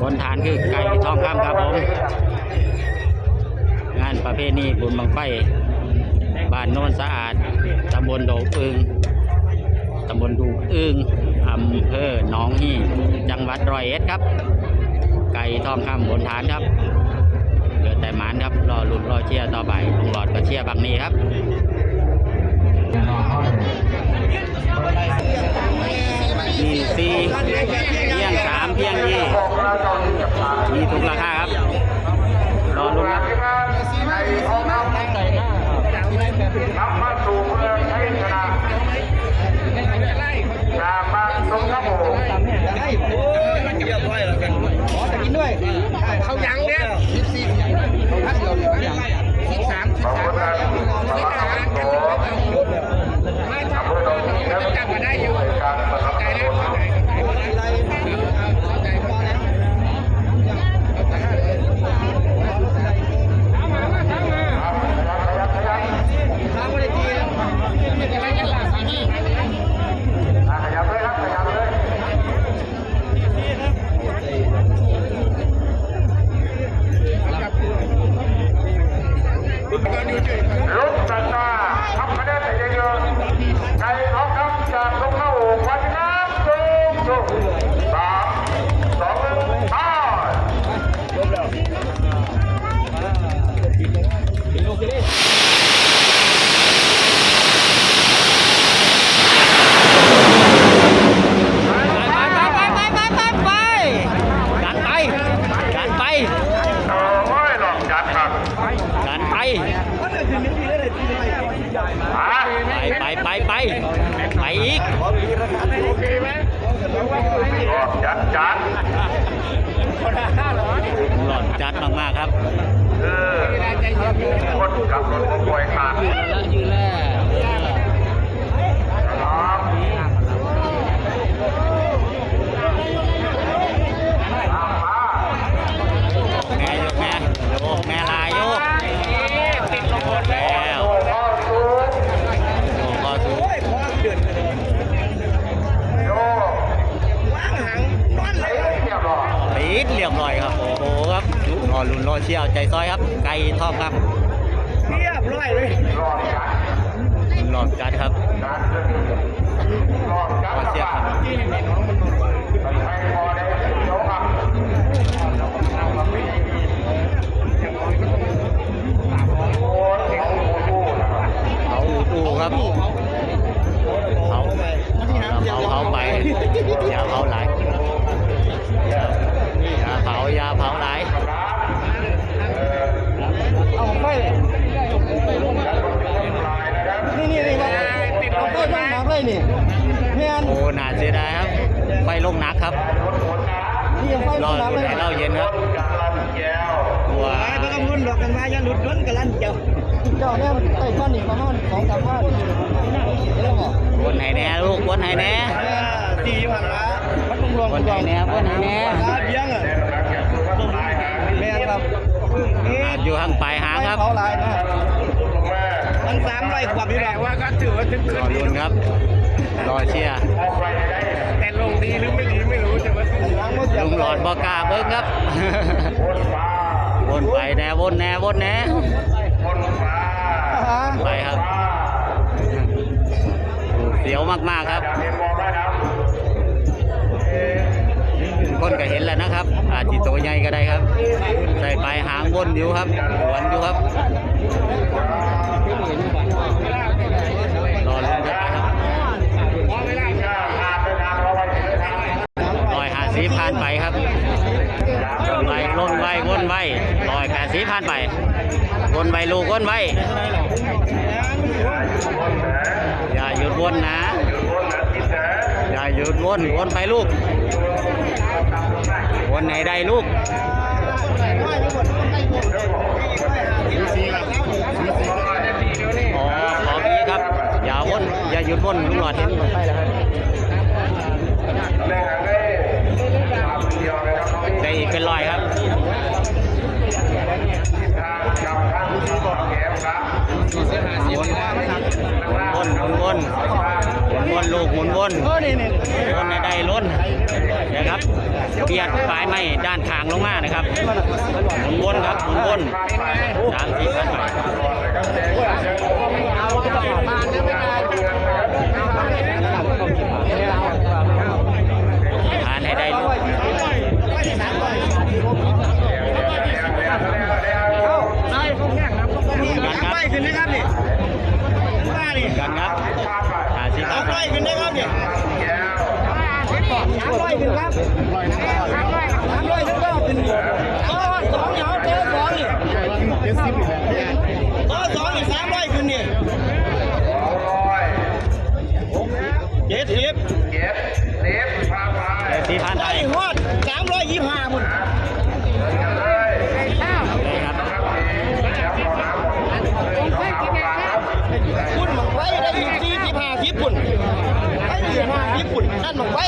บนฐานคือไก่ทองคำครับผมงานประเพณีบุญบังไฟบ้านโนนสะอาดตำบลโดกอึงตำบลดูอึงอำเภอหนองฮีจังหวัดร้อยเอ็ดครับ ไก่ทองคำบนฐานครับเหลือแต่หมานครับรอลุ้นรอเชียร์ต่อไปลุงหลอดก็เชียร์บักนี้ครับมีสี่สี พียงยี่มีทุกราคาครับ รอลุ้นครับ ลุกตัดหน้าทำคะแนนให้เยอะๆไก่ทองคำจากทรงกระโบวันน้ำสูงสุด จัดจัดหลอดจัดมากๆครับเออคนขับรถป่วยขาดยืนแล้วยืนแล้ว เชียวใจซอยครับ ไก่ทองครับเรียบร้อยเลยหลอกจัดหลอดจัดครับจัดหลอกจัดรอเชียร์ครับ ไม่พอได้เดี๋ยวครับโอ้ยเดี๋ยวโอ้โหนะครับ เขาอูครับเขาเขาเขาไปอย่าเผาหลายอย่าเผาอย่าเผาหลาย เอาไปเลยนี่นี่นี่มาติดเอาไปบ้างหนักเลยนี่แม่น โอ้น่าเสียดายครับ ไฟลงหนักครับ นี่ยังไฟ รอ บ้างหนัก ดู เลยให้เราเย็นครับการลันแก้วกลัวไปเพิ่งมุ่นดอกกันมาอย่าหลุดล้นกันลั่นเจ้าเจ้าเนี่ยไอ้ก้อนนี่ประมาณสองสามพันเรื่องหรอวนให้แน่ลูกวนให้แน่ตีผ่านละมันคงรวมวนให้แน่วนให้แน่เบี้ยงอะแม่ครับนี่อาจอยู่ข้างปลายหางครับเขาลายนะมันสามร้อยกว่าพี่แบว่าก็ถือว่าถึงรอลุ้นครับรอเชียร์ อดบอกล้าเบิ้งครับ วนไปแน่วนแน่วนแน่ไปครับเสียวมากๆครับ คนก็เห็นแล้วนะครับ อาจจะตัวใหญ่ก็ได้ครับ ใส่ปลายหางวนอยู่ครับวนอยู่ครับ สีผ่านไปวนไปลูกวนไปอย่าหยุดวนนะ อย่าหยุดวนวนไปลูก วนไหนได้ลูก อ๋อขอนี้ครับ อย่าวน อย่าหยุดวนลุงหลอดเห็นไปแล้วครับได้อีกเป็นรอยครับ วนวน วนวนวนลูกวนออนี่นี่วนในได้ล้นนะครับเบียดปลายไม้ด้านทางลงมานะครับหมุนวนครับหมุนวนสามสี่พันบาทเอาก็ต้องมาเนี่ยไม่ได้ทานให้ได้ลูกนายพวกแข่งนะพวกแข่ง สามร้อยขึ้นนะครับนี่มาดิกันครับหาสิบสามร้อยทขึ้นนะครับนี่สามร้อยขึ้นครับสามร้อยสามร้อยขึ้นก็ขึ้นต่อสองเหรอต่อสองนี่ต่อสองนี่สามร้อย ไอ้ยี่สิบห้าสิบพุ่นนั่นหมกไว้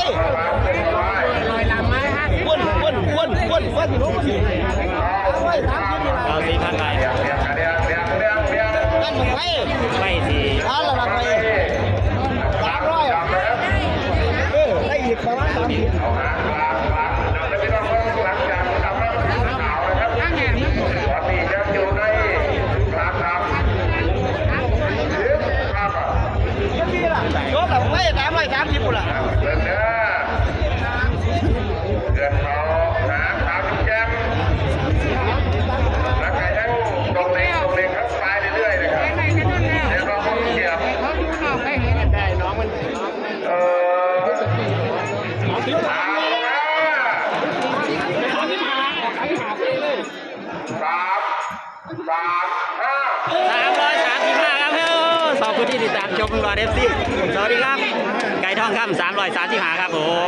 พุ่นพุ่นวุ่นวุ่นวุ่นรู้มันไว้สามสิบนี่ละเอาสี่พันไทยนั่นหมไว้ไม่สี่ทานละละไปส ยขอบคุณที่ติดตามชมรอเอฟซีสวัสดีครับ ไก่ทองคำสามร้อยสามสิบหาครับผม